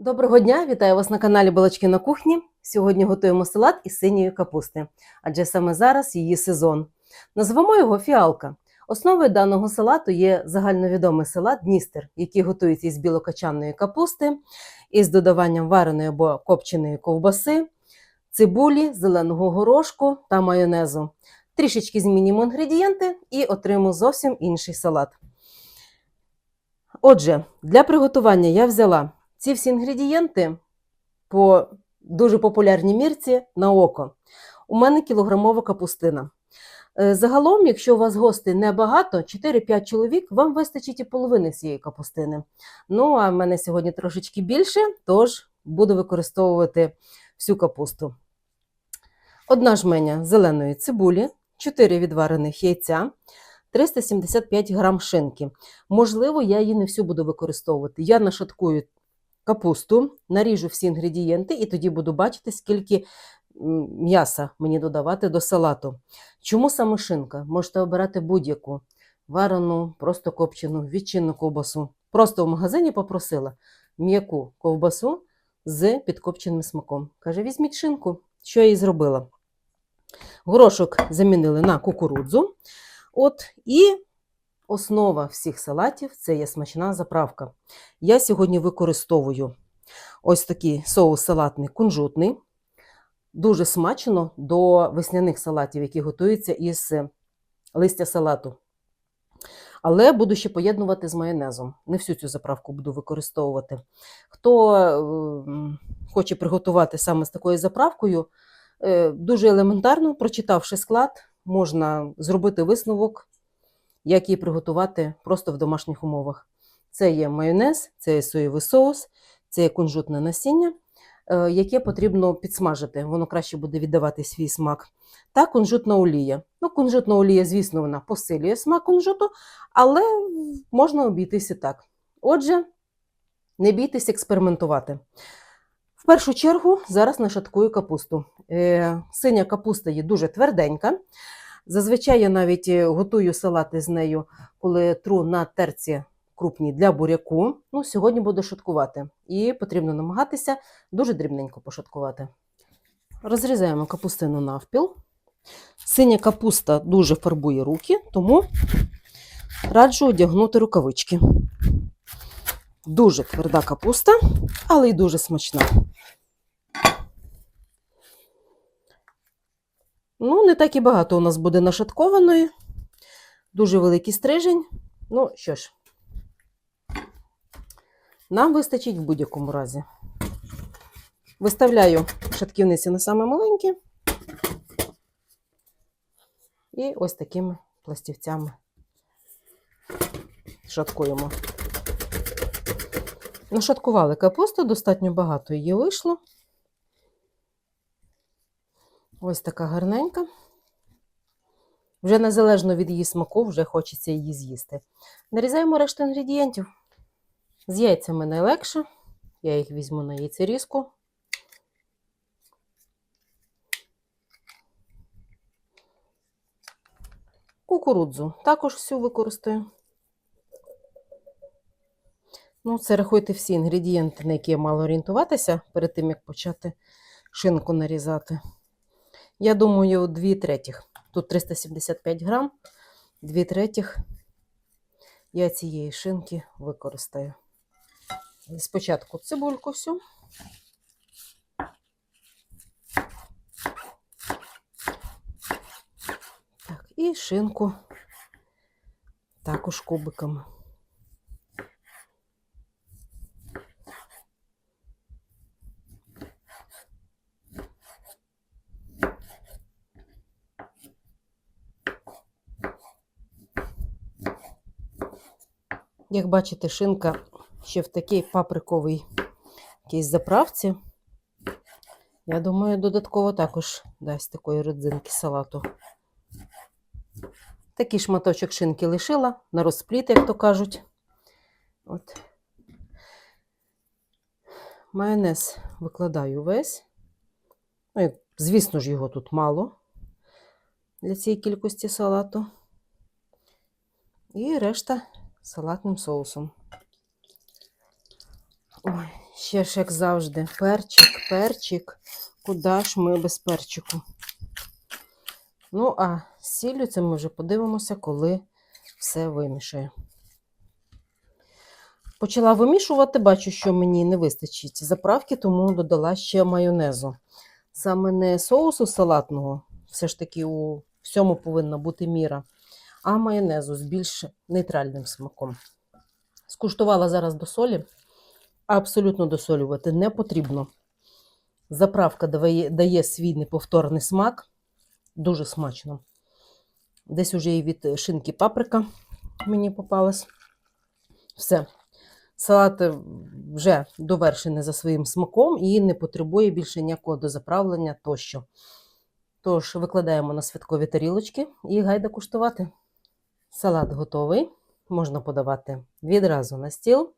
Доброго дня, вітаю вас на каналі Балачки на кухні. Сьогодні готуємо салат із синьої капусти, адже саме зараз її сезон. Назвемо його фіалка. Основою даного салату є загальновідомий салат Дністер, який готується із білокачанної капусти, із додаванням вареної або копченої ковбаси, цибулі, зеленого горошку та майонезу. Трішечки змінюємо інгредієнти і отримаємо зовсім інший салат. Отже, для приготування я взяла ці всі інгредієнти по дуже популярній мірці на око. У мене кілограмова капустина. Е, Загалом, якщо у вас гостей небагато, 4-5 чоловік, вам вистачить і половини цієї капустини. Ну, а в мене сьогодні трошечки більше, тож буду використовувати всю капусту. Одна жменя зеленої цибулі, 4 відварених яйця, 375 грам шинки. Можливо, я її не всю буду використовувати. Я нашаткую капусту, наріжу всі інгредієнти, і тоді буду бачити, скільки м'яса мені додавати до салату. Чому саме шинка? Можете обирати будь-яку варену, просто копчену, відчинну ковбасу. Просто в магазині попросила м'яку ковбасу з підкопченим смаком. Каже, візьміть шинку. Що я і зробила? Горошок замінили на кукурудзу. От, і основа всіх салатів це є смачна заправка. Я сьогодні використовую ось такий соус салатний кунжутний. Дуже смачно до весняних салатів, які готуються із листя салату. Але буду ще поєднувати з майонезом. Не всю цю заправку буду використовувати. Хто е, хоче приготувати саме з такою заправкою, е, дуже елементарно, прочитавши склад, можна зробити висновок, як її приготувати просто в домашніх умовах. Це є майонез, це є соєвий соус, це є кунжутне насіння, е, яке потрібно підсмажити. Воно краще буде віддавати свій смак. Та кунжутна олія. Ну, кунжутна олія, звісно, вона посилює смак кунжуту, але можна обійтися так. Отже, не бійтесь експериментувати. В першу чергу зараз нашаткую капусту. Е, Синя капуста є дуже тверденька. Зазвичай я навіть е, готую салати з нею, коли тру на терці крупні для буряку. Ну, сьогодні буду шаткувати. І потрібно намагатися дуже дрібненько пошаткувати. Розрізаємо капустину навпіл. Синя капуста дуже фарбує руки, тому раджу одягнути рукавички. Дуже тверда капуста, але й дуже смачна. Ну, не так і багато у нас буде нашаткованої. Дуже великий стрижень. Ну що ж, нам вистачить в будь-якому разі. Виставляю шатківниці на саме маленькі. І ось такими пластівцями шаткуємо. Нашаткували капусту, достатньо багато її вийшло. Ось така гарненька. Вже незалежно від її смаку, вже хочеться її з'їсти. Нарізаємо решту інгредієнтів. З яйцями найлегше. Я їх візьму на яйцерізку. Кукурудзу також всю використаю. Ну, це рахуйте всі інгредієнти, на які я мала орієнтуватися перед тим, як почати шинку нарізати. Я думаю, 2 третіх. Тут 375 грам, 2 третіх я цієї шинки використаю. Спочатку цибульку всю. Так, і шинку також кубиками. Як бачите, шинка ще в такій паприковій якійсь заправці. Я думаю, додатково також дасть такої родзинки салату. Такий шматочок шинки лишила на розпліт, як то кажуть. От. Майонез викладаю весь. Ну, звісно ж, його тут мало для цієї кількості салату. І решта салатним соусом. Ой, Ще ж, як завжди, перчик, перчик. Куди ж ми без перчику? Ну, а з сіллю це ми вже подивимося, коли все вимішаю. Почала вимішувати, бачу, що мені не вистачить заправки, тому додала ще майонезу. Саме не соусу салатного, все ж таки у всьому повинна бути міра, а майонезу з більш нейтральним смаком. Скуштувала зараз до солі, абсолютно досолювати не потрібно. Заправка дає, дає свій неповторний смак, дуже смачно. Десь уже і від шинки паприка мені попалась. Все. Салат е, вже довершений за своїм смаком і не потребує більше ніякого дозаправлення тощо. Тож, викладаємо на святкові тарілочки і гайда куштувати. Салат готовий. Можна подавати відразу на стіл.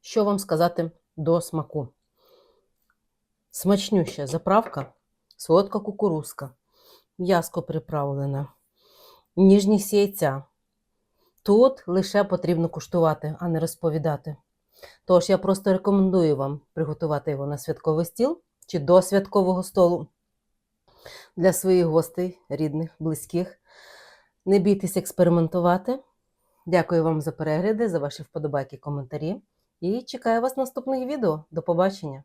Що вам сказати до смаку? Смачнюща заправка, солодка кукурузка, м'яско приправлене, ніжність яйця. Тут лише потрібно куштувати, а не розповідати. Тож я просто рекомендую вам приготувати його на святковий стіл чи до святкового столу для своїх гостей, рідних, близьких. Не бійтесь експериментувати. Дякую вам за перегляди, за ваші вподобайки, коментарі. І чекаю вас в наступних відео. До побачення!